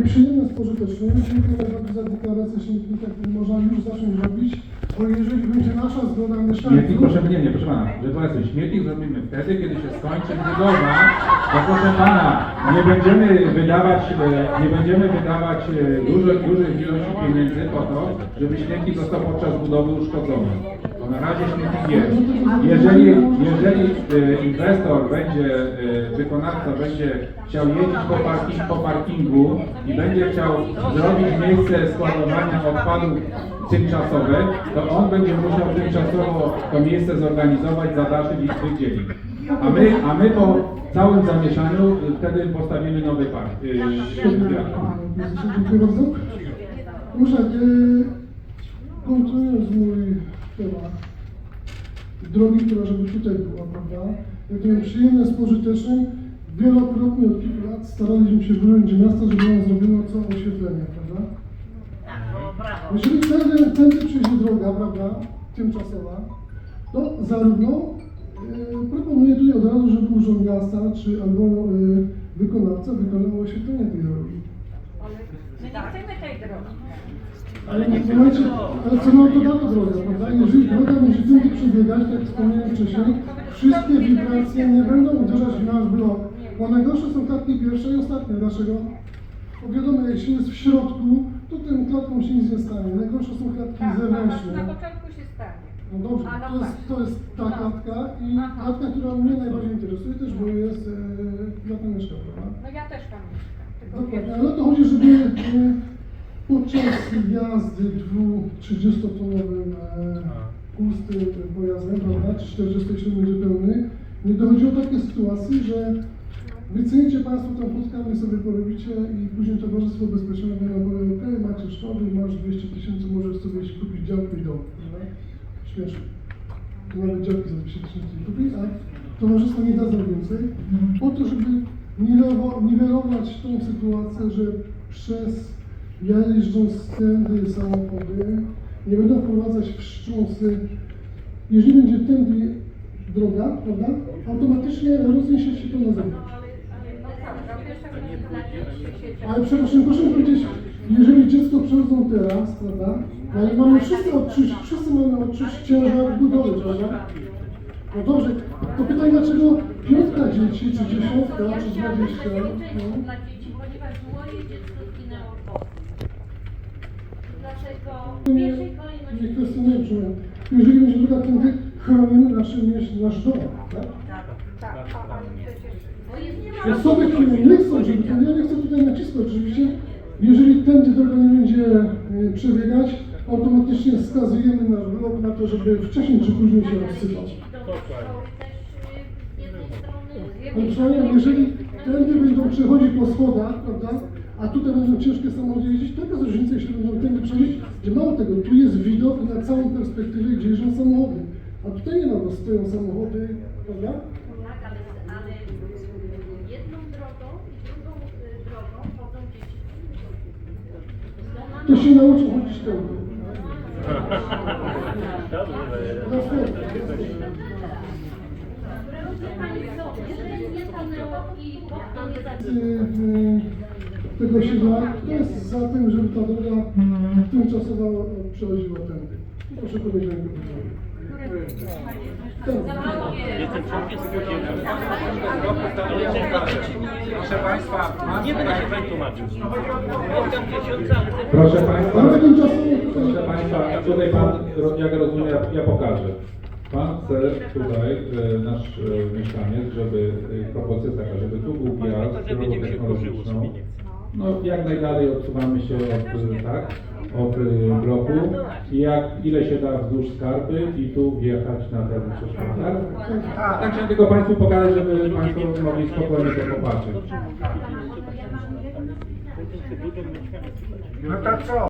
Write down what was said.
Przyjemne z pożytecznym. Dziękuję bardzo za deklarację śmietnika, który można już zacząć robić, bo jeżeli będzie nasza zgoda Śmietnik, mieszkańców, proszę mnie, nie, proszę pana, że to jest śmietnik zrobimy wtedy, kiedy się skończy budowa, to proszę pana, nie będziemy wydawać, e, nie będziemy wydawać e, duże, dużych ilości pieniędzy po to, żeby śmietnik został podczas budowy uszkodzony. Bo na razie śmietnik jest. Jeżeli, jeżeli e, inwestor będzie, e, wykonawca będzie chciał jeździć po, parking, po parkingu i będzie chciał zrobić miejsce składowania odpadów tymczasowe, to on będzie musiał tymczasowo to miejsce zorganizować, zadaszyć i wydzielić. A my, a my po całym zamieszaniu y, wtedy postawimy nowy park. Yy, Dziękuję bardzo. Muszę, e, kontynuując mój temat, drogi, która żeby tutaj była, prawda? Jak to mówię, przyjemne z pożytecznym, wielokrotnie od kilku lat staraliśmy się w urzędzie miasta, żeby nam zrobiono co oświetlenie, prawda? Jeżeli tędy, tędy przejdzie droga, prawda, tymczasowa, to zarówno e, proponuję tutaj od razu, żeby Urząd Miasta czy albo e, wykonawca wykonał oświetlenie tej drogi. My nie chcemy tej drogi. Ale nie ale co nam to da to droga, prawda? Jeżeli droga będzie tędy przebiegać, tak jak wspomniałem wcześniej, wszystkie wibracje nie będą uderzać w nasz blok. Bo najgorsze są klatki pierwsze i ostatnie. Dlaczego? Bo wiadomo, jak się jest w środku, to tym klatkom się nic nie stanie. Najgorsze są klatki Tak, na, zewnętrzne. na początku się stanie. No dobrze, no to jest, tak. to jest ta klatka i Aha. klatka, która mnie najbardziej interesuje też, bo jest e, klatka mieszka, prawda? No ja też tam mieszkam. Dokładnie, ale o to chodzi, żeby e, podczas jazdy dwu 30-tonowym e, pustym pojazdem, prawda, czy 47 będzie pełny, nie dochodziło do takiej sytuacji, że wycenicie Państwo tam spotkanie sobie porobicie i później Towarzystwo Ubezpieczone będą powie, okej, macie szkody, masz 200 tysięcy, możesz sobie kupić działkę i dom, prawda? Śmieszne. To nawet działki za 200 tysięcy nie kupi, a towarzystwo nie da za więcej, po to, żeby niwelować tą sytuację, że przez ja jeżdżąc tędy samochody nie będą wprowadzać wstrząsy. Jeżeli będzie tędy droga, prawda, automatycznie rozniesie się to na zewnątrz. no a wiesz, nie się Ale przepraszam, proszę powiedzieć, jeżeli dziecko przechodzą teraz, prawda, no ale mamy wszyscy odczuć, wszyscy mamy odczuć ciężar budowy, prawda? No dobrze, to pytanie dlaczego piątka dzieci, czy dziesiątka, Ja czy chciałam dwadzieścia? bezpieczeństwo No. dla dzieci, ponieważ moje dziecko zginęło w Bogu. Dlatego w Nie, pierwszej nie kolejności kwestionuję, czy jeżeli będzie droga tędy, chronimy nasz, nasz dom, tak? Tak, a oni przecież... bo jest nie ma Osoby, które nie chcą, żeby to, ja nie chcę tutaj naciskać oczywiście, jeżeli tędy droga nie będzie e, przebiegać, automatycznie skazujemy nasz blok na to, żeby wcześniej czy później się rozsypał. Ale przynajmniej jeżeli tędy będą przechodzić po schodach, prawda, a tutaj będą ciężkie samochody jeździć, to jaka jest różnica, jeśli będą tędy przechodzić, gdzie mało tego, tu jest widok na całą perspektywę, gdzie jeżdżą samochody, a tutaj nie ma, bo stoją samochody, prawda? tak, ale, ale jedną drogą i drugą y. To się nauczą chodzić tędy. Tego osiedla, to jest za tym, żeby ta droga tymczasowa przechodziła tędy. Proszę powiedzieć rękę Proszę Państwa, Nie będę się Pani tłumaczył. Proszę Państwa, proszę Państwa, tutaj Pan, jak rozumiem, ja, ja pokażę. Pan chce tutaj, nasz e, mieszkaniec, żeby, e, propozycja jest taka, żeby tu był się kurzyło technologiczną. No jak najdalej odsuwamy się od, e, tak, od e, bloku i jak, ile się da wzdłuż skarpy i tu wjechać na ten przeszkód, tak? A, tak chciałem tylko Państwu pokazać, żeby Państwo mogli spokojnie to popatrzeć. No to co?